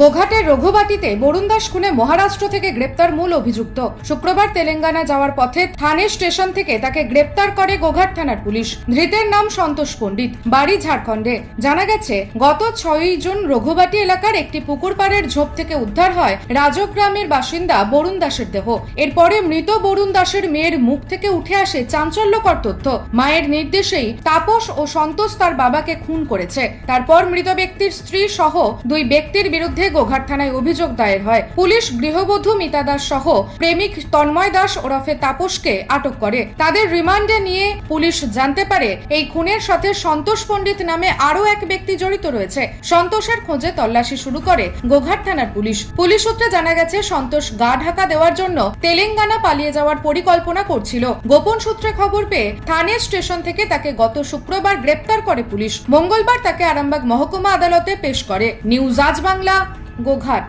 গোঘাটের রঘুবাটিতে বরুণ দাস খুনে মহারাষ্ট্র থেকে গ্রেপ্তার মূল অভিযুক্ত। শুক্রবার তেলেঙ্গানা যাওয়ার পথে থানে স্টেশন থেকে তাকে গ্রেপ্তার করে গোঘাট থানার পুলিশ। ধৃতের নাম সন্তোষ পণ্ডিত, বাড়ি ঝাড়খণ্ডে। জানা গেছে, গত ছয়ই জুন রঘুবাটি এলাকার একটি পুকুর পাড়ের ঝোপ থেকে উদ্ধার হয় রাজক গ্রামের বাসিন্দা বরুণ দাসের দেহ। এরপরে মৃত বরুণ দাসের মেয়ের মুখ থেকে উঠে আসে চাঞ্চল্যকর তথ্য। মায়ের নির্দেশেই তাপস ও সন্তোষ তার বাবাকে খুন করেছে। তারপর মৃত ব্যক্তির স্ত্রী সহ দুই ব্যক্তির বিরুদ্ধে গোঘাট থানায় অভিযোগ দায়ের হয়। পুলিশ গৃহবধূ মিতা দাস সহ প্রেমিক তন্ময় দাস ওরফে তাপসকে আটক করে। তাদের রিমান্ডে নিয়ে পুলিশ জানতে পারে, এই খুনের সাথে সন্তোষ পণ্ডিত নামে আরও এক ব্যক্তি জড়িত রয়েছে। সন্তোষের খোঁজে তল্লাশি শুরু করে গোঘাট থানার পুলিশ। পুলিশ সূত্রে জানা গেছে, সন্তোষ গা ঢাকা দেওয়ার জন্য তেলেঙ্গানা পালিয়ে যাওয়ার পরিকল্পনা করছিল। গোপন সূত্রে খবর পেয়ে থানে স্টেশন থেকে তাকে গত শুক্রবার গ্রেপ্তার করে পুলিশ। মঙ্গলবার তাকে আরামবাগ মহকুমা আদালতে পেশ করে। নিউজ আজ বাংলা গোঘাট।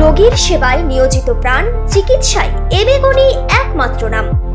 রোগীর সেবায় নিয়োজিত প্রাণ চিকিৎসায় এবেগুনি